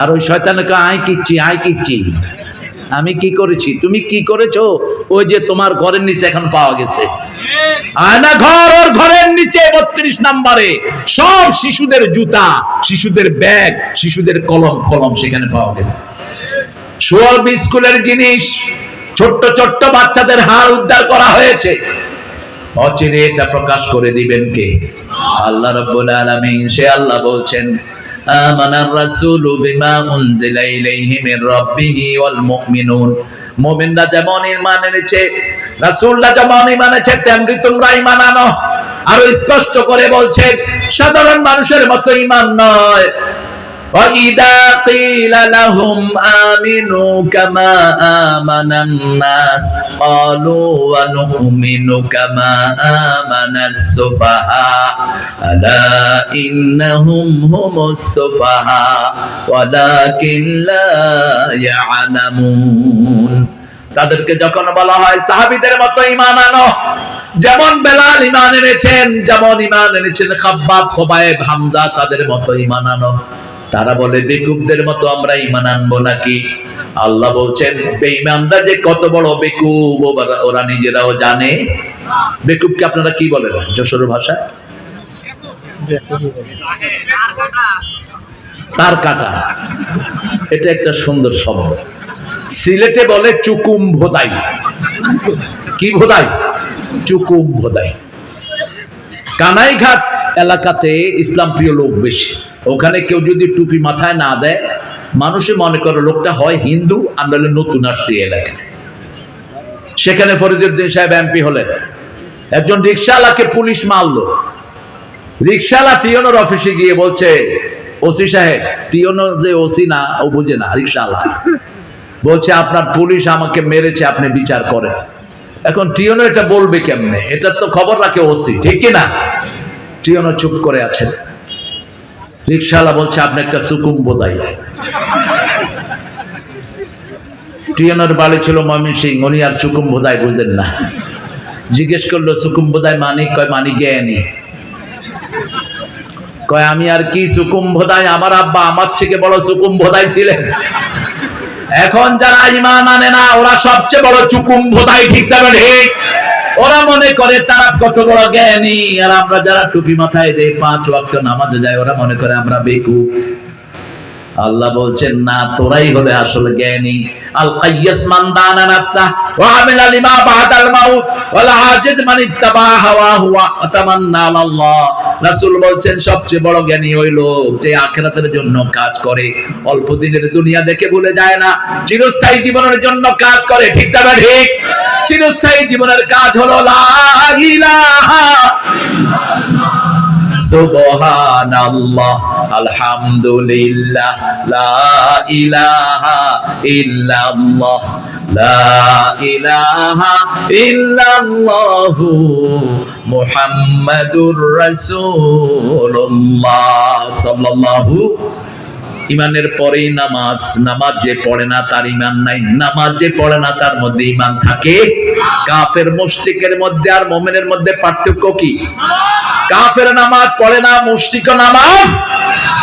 আর ওই শয়তানকে আয় কিচ্ছি আয় কিচ্ছি। আমি কি করেছি? তুমি কি করেছ? ওই যে তোমার ঘরের নিচে এখন পাওয়া গেছে। আয়না ঘর, ওর ঘরের নিচে বত্রিশ নাম্বারে। সব শিশুদের জুতা, শিশুদের ব্যাগ, শিশুদের কলম কলম সেখানে পাওয়া গেছে। সব স্কুলের জিনিস, ছোট্ট ছোট্ট বাচ্চাদের হার উদ্ধার করা হয়েছে। অচিরে এটা প্রকাশ করে দিবেন কে? আল্লাহ রাব্বুল আলামিন, সে আল্লাহ বলছেন آمن الرسول بما أنزل إليه من ربه والمؤمنون মুমিনরা যেমন ঈমান এনেছে রাসূলরা যেমন ঈমান এনেছে তেমনি তোমরা ঈমান আনো আরো স্পষ্ট করে বলছেন সাধারণ মানুষের মতো ঈমান নয় وإذا قيل لهم آمنوا كما آمن الناس قالوا ونؤمن كما آمن السفهاء ألا إنهم هم السفهاء ولكن لا يعلمون তাদেরকে যখন বলা হয় সাহাবিদের মতো ইমান আনো যেমন বেলাল ইমান এনেছেন যেমন ইমান এনেছেন খাব্বাব খোবায়েব হামজা তাদের মতো ইমান আনো তারা বলে, বেকুবদের মতো আমরা ইমান আনব নাকি? আল্লাহ বলছেন, বেঈমানরা যে কত বড় বেকুব ওরা- নিজেরাও জানে। বেকুবকে আপনারা কি বলেন যশোর ভাষায়? তার কাটা। এটা একটা সুন্দর শব্দ। সিলেটে বলে চুকুম ভোদাই। কি ভোদাই? চুকুম ভোদাই। কানাইঘাট এলাকাতে ইসলাম প্রিয় লোক বেশি। ওখানে কেউ যদি টুপি মাথায় না দেয় মানুষে মনে করে লোকটা হয় হিন্দু নইলে নতুন আসছে এলাকায়। সেখানে ফরিদুদ্দিন সাহেব এমপি হলেন। একজন রিক্সাওয়ালাকে পুলিশ মারলো। রিক্সাওয়ালা টিওনোর অফিসে গিয়ে বলছে, ওসি সাহেব, টিওনো যে ওসি না, ও বুঝে না রিক্সাওয়ালা বলছে, আপনার পুলিশ আমাকে মেরেছে, আপনি বিচার করেন। এখন টিওনো এটা বলবে কেমনে? এটা তো খবর রাখে ওসি, ঠিক কি না? টিওনো চুপ করে আছে রিক্সাওয়ালা বলছে, আপনি একটা সুকুম বোধাই টিওনোর বাড়ি ছিল ময়মন সিং উনি আর চুকুম বোধাই বুঝেন না। জিজ্ঞেস করল সুকুম বোধাই মানি কয় মানি জ্ঞানী। কয়, আমি আর কি সুকুম ভোদাই আমার আব্বা আমার থেকে বড় সুকুম ভোদাই ছিলেন। এখন যারা ইমান আনে না, ওরা সবচেয়ে বড় চুকুম ভোদাই ঠিক তবে ঠিক? ওরা মনে করে তারা কত বড় জ্ঞানী, আর আমরা যারা টুপি মাথায় দেই, পাঁচ ওয়াক্ত নামাজে যায়, ওরা মনে করে আমরা বেকু আল্লাহ বলছেন, না, তোরাই হলে আসলে জ্ঞানী। আল কাইয়াস মান দানা নাফসা, ওয়া আমিলা লিমা বাদাল মাউত। সবচেয়ে বড় জ্ঞানী ওই যে আখিরাতের জন্য কাজ করে। অল্প দিনের দুনিয়া দেখে ভুলে যায় না। চিরস্থায়ী জীবনের জন্য কাজ করে, ঠিক তবে ঠিক? চিরস্থায়ী জীবনের কাজ হলো লা সুবহানাল্লাহ, আলহামদুলিল্লাহ, লা ইলাহা ইল্লাল্লাহ, লা ইলাহা ইল্লাল্লাহু মুহাম্মাদুর রাসূলুল্লাহ, সাল্লাল্লাহু ইমানের পরেই নামাজ নামাজ যে পড়ে না তার ইমান নাই, নামাজ যে পড়ে না তার মধ্যে ইমান থাকে। কাফের মুশরিকের মধ্যে আর মুমিনের মধ্যে পার্থক্য কি? কাফের নামাজ পড়ে না মুশরিক নামাজ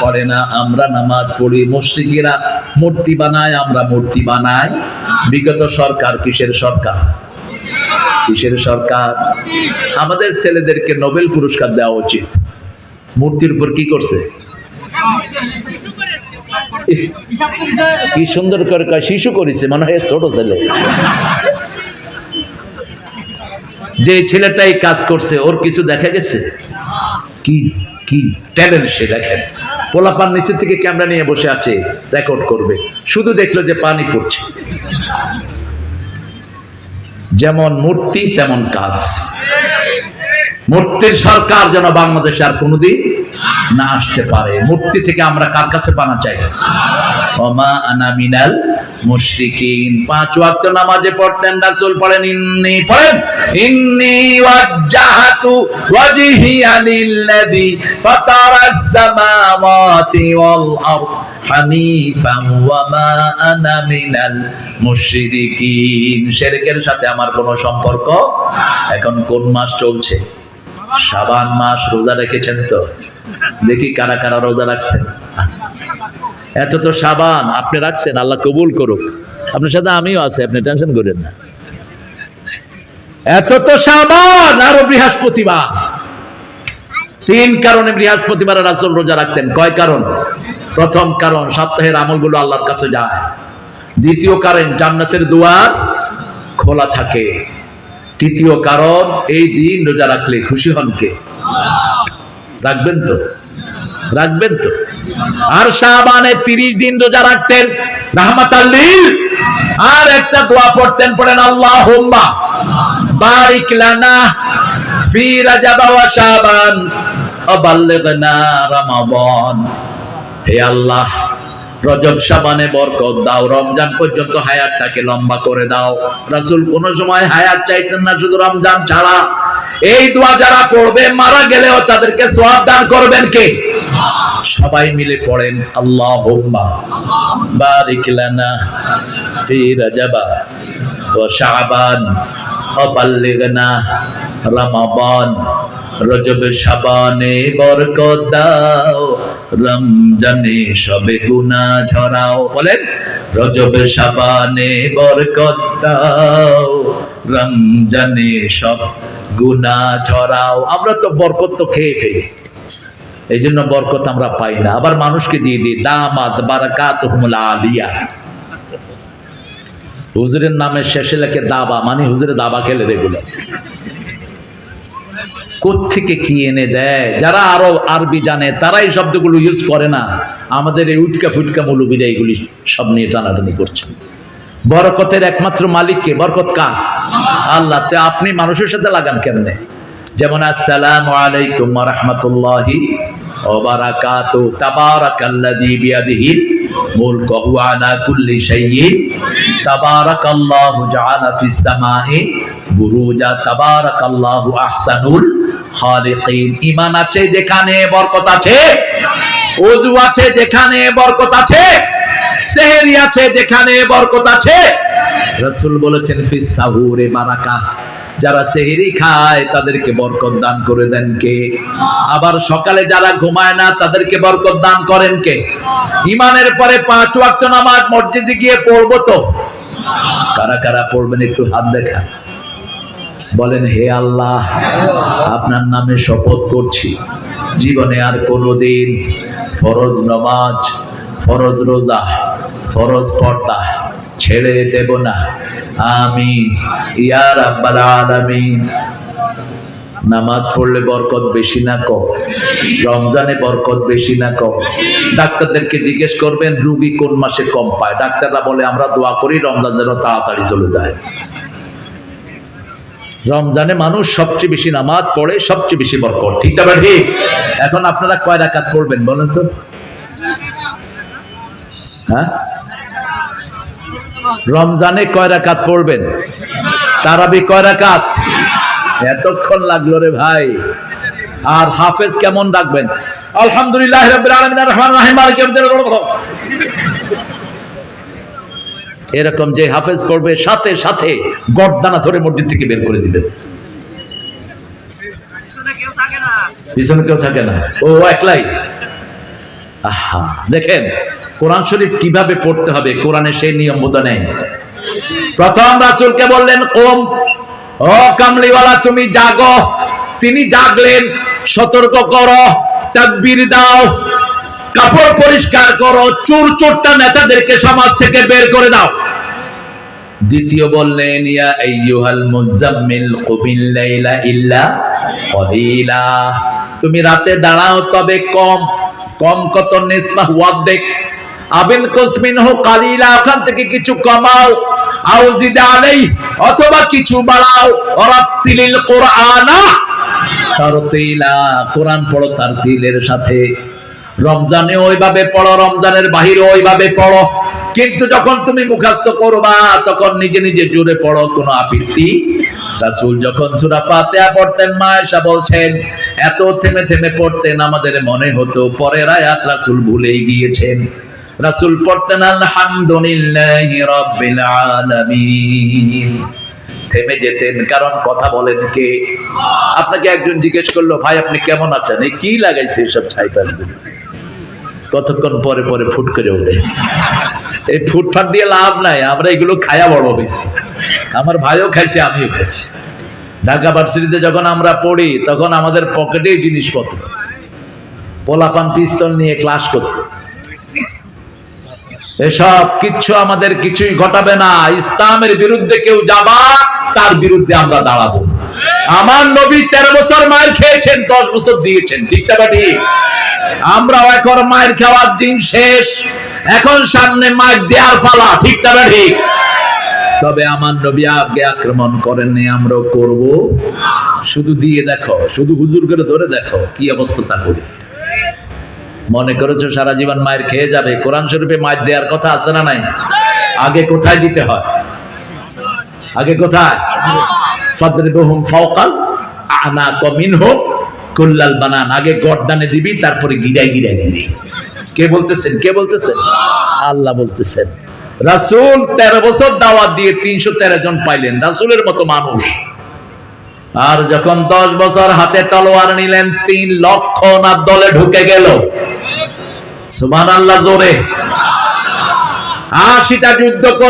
পড়ে না। আমরা নামাজ পড়ি, মুশরিকেরা মূর্তি বানায়, আমরা মূর্তি বানাই। বিগত সরকার কিসের সরকার? কিসের সরকার? আমাদের ছেলেদেরকে নোবেল পুরস্কার দেওয়া উচিত। মূর্তির উপর কি করছে? কি সুন্দর করে শিশু করেছে, মনে হয় ছোট ছেলে। যে ছেলেটাই কাজ করছে, ওর কিছু দেখা গেছে? কি কি ট্যালেন্ট সে, দেখেন। পোলাপান নিচে থেকে ক্যামেরা নিয়ে বসে আছে রেকর্ড করবে। শুধু দেখল যে পানি পড়ছে। যেমন মূর্তি, তেমন কাজ। মূর্তির সরকার যেন বাংলাদেশে আর কোনোদিন না আসতে পারে। মূর্তি থেকে আমরা কার কাছে পানা চাই? ওমা আনা মিনাল মুশরিকিন। পাঁচ ওয়াক্ত নামাজে পড়তেন, রাসূল পড়েন, ইন্নি পড়েন, ইন্নি ওয়াজ্জাহাতু ওয়াজহিয়া লিল্লাযী ফাতারাস সামাওয়াতি ওয়াল আরদ হানিফান ওয়া মা আনা মিনাল মুশরিকিন। শিরকের সাথে আমার কোনো সম্পর্ক এখন কোন মাস চলছে? শাবান মাস রোজা রেখেছেন তো? দেখি কারা কারা রোজা রাখছেন। এত তো সাবান আপনি রাখছেন, আল্লাহ কবুল করুক। আপনার সাথে আমিও আছি, আপনি টেনশন করেন না। এত তো সাবান আরও বৃহস্পতিবার। তিন কারণে বৃহস্পতিবার রাসূল রোজা রাখতেন। কয় কারণ? প্রথম কারণ, সপ্তাহের আমলগুলো আল্লাহর কাছে যায়। দ্বিতীয় কারণ, জান্নাতের দুয়ার খোলা থাকে। তৃতীয় কারণ, এই দিন রোজা রাখলে খুশি হন কে? রাখবেন তো? রাখবেন তো? আর শাহবানে তিরিশ দিন রোজা রাখতেন, রাহমাত আর একটা দোয়া পড়তেন, পড়েন আল্লাহ বারিক লানা ফি রাজাব ওয়া শাবান অবাল্লিগনা রমাদান। হে আল্লাহ রজব শাবানে বরকত দাও। রমজান পর্যন্ত হায়াতটাকে লম্বা করে দাও। রাসূল কোন সময় হায়াত চাইতেন না, শুধু রমজান ছাড়া। এই দোয়া যারা পড়বে মারা গেলেও তাদেরকে সওয়াব দান করবেন কে? সবাই মিলে পড়েন, আল্লাহুম্মা বারিক লানা ফি রাজাবা ওয়া শাবান অবাল্লিগনা রমাদান। রজব সাবানে বরকত দাও, রমজানে সবে গুনাহ ঝরাও। বলেন, রজব শাবানে বরকত দাও, রমজানে সব গুনাহ ঝরাও। আমরা তো বরকত তো খেয়ে ফেলি এই জন্য বরকত আমরা পাই না। আবার মানুষকে দিয়ে দিই, দামাত বারাকাত আলিয়া। হুজুরের নামে শেষে লেখে দাবা মানে হুজুরে দাবা খেলে রেগুলার। কি এনে দেয়? যারা আরও আরবি জানে তারা এই শব্দগুলো ইউজ করে না। আমাদের এই উটকা ফুটকা এগুলি সব নিয়ে টানাটানি করছে বরকতের একমাত্র মালিককে বরকত আল্লাহ। আপনি মানুষের সাথে লাগান কেমনে? যেমন, আসসালামু আলাইকুম কুল্লি যারা সেহেরি খায়, তাদেরকে বরকত দান করে দেন কে? আবার সকালে যারা ঘুমায় না, তাদেরকে বরকত দান করেন কে? ইমানের পরে পাঁচ ওয়াক্ত নামাজ মসজিদে গিয়ে পড়ব তো? কারা কারা পড়বেন, একটু হাত দেখা বলেন, হে আল্লাহ, আপনার নামে শপথ করছি। জীবনে আর কোনোদিন ফরজ নামাজ, ফরজ রোজা, ফরজ পর্দা ছেড়ে দেব না। আমি ইয়া রাব্বাল আলামিন। নামাজ পড়লে বরকত বেশি না কম? রমজানে বরকত বেশি না কম? ডাক্তারদেরকে জিজ্ঞেস করবেন, রুগী কোন মাসে কম পায়? ডাক্তাররা বলে, আমরা দোয়া করি, রমজান যেন তাড়াতাড়ি চলে যায়। রমজানে মানুষ সবচেয়ে বেশি নামাজ পড়ে, সবচেয়ে বেশি বরকত। ঠিক না ঠিক। এখন আপনারা কয় রাকাত পড়বেন বলেন তো? হ্যাঁ? রমজানে কয় রাকাত পড়বেন? তারাবি কয় রাকাত? এতক্ষণ লাগল রে ভাই। আর হাফেজ কেমন রাখবেন? আলহামদুলিল্লাহ আর রহমান রহিম মালিক ইয়াউমিদ্দিন এরকম যে হাফেজ পড়বে সাথে সাথে গড়দানা ধরে মসজিদ থেকে বের করে দিবেন পিছনে কেউ থাকে না। ও একলাই। আহা দেখেন কোরআন শরীফ কীভাবে পড়তে হবে? কোরআনে সেই নিয়ম বোধ নেই। প্রথম রাসূলকে বললেন কোম ও কামলিওয়ালা তুমি জাগো। তিনি জাগলেন সতর্ক করো তাকবীর দাও কাপড় পরিষ্কার করো চোর চোরটা নেতাদেরকে সমাজ থেকে বের করে দাও। দ্বিতীয় বললেন তুমি রাতে দাঁড়াও, তবে কম কম কত কালিলা, ওখান থেকে কিছু কমাও। আউজিদা আলাই অথবা কিছু বাড়াও। ওরাত্তিলিল কোরআনা। কোরআন পড়ো তার তিলের সাথে। রমজানে ওইভাবে পড়ো, রমজানের বাহিরে ওইভাবে পড়ো। কিন্তু যখন তুমি মুখাস্ত করবা, তখন নিজে নিজে জোরে পড়ো, কোনো আপত্তি? রাসূল যখন সূরা ফাতিহা পড়তেন, মা আয়েশা বলছেন, এত থেমে থেমে পড়তেন আমাদের মনে হতো, পরের আয়াত রাসূল ভুলেই গিয়েছেন। রাসূল পড়তেন, আলহামদুলিল্লাহি রাব্বিল আলামিন। থেমে যেতেন, কারণ কথা বলেন কে? আপনাকে একজন জিজ্ঞেস করল, ভাই, আপনি কেমন আছেন? কি লাগাইছে এসব ছাই কতক্ষণ পরে পরে ফুট করে ওঠে। এই ফুটফাট দিয়ে লাভ নাই, আমরা এগুলো খায়া বড় হয়েছি। আমার ভাইও খাইছে, আমিও খাইছি। ঢাকা ভার্সিটিতে যখন আমরা পড়ি, তখন আমাদের পকেটেই জিনিসপত্র। পোলাপান পিস্তল নিয়ে ক্লাস করতো। এসব কিচ্ছু আমাদের কিছুই ঘটাবে না। ইসলামের বিরুদ্ধে কেউ যাবা, তার বিরুদ্ধে আমরা দাঁড়াবো। আমার নবী তেরো বছর মায়ের খেয়েছেন, দশ বছর দিয়েছেন। ঠিক না ঠিক? আমরাও এখন মায়ের খাওয়ার দিন শেষ। এখন সামনে মায়ের দেয়ার পালা ঠিক না ঠিক তবে আমার নবী আগে আক্রমণ করেননি আমরাও করব। শুধু দিয়ে দেখো শুধু হুজুর করে ধরে দেখো কি অবস্থা তা করি। মনে করেছ সারা জীবন মায়ের খেয়ে যাবে? কোরআন শরীফে মায়ের দেওয়ার কথা আছে না নাই? আগে কোথায় দিতে হয়? আগে কোথায়? ফাদরিবহুম ফাওকাল আনা কমিনহুম কুল্লাল বানান, আগে গর্দানে দিবি, তারপরে গিরাই গিরাই দিবি। কে বলতেছেন? কে বলতেছেন? আল্লাহ বলতেছেন। রাসূল তেরো বছর দাওয়াত দিয়ে তিনশো তেরো জন পাইলেন, রাসূলের মতো মানুষ। আর যখন দশ বছর হাতে তলোয়ার নিলেন, তিন লক্ষ না দলে ঢুকে গেল। সুবহানাল্লাহ, জোরে। আশিটা যুদ্ধ করে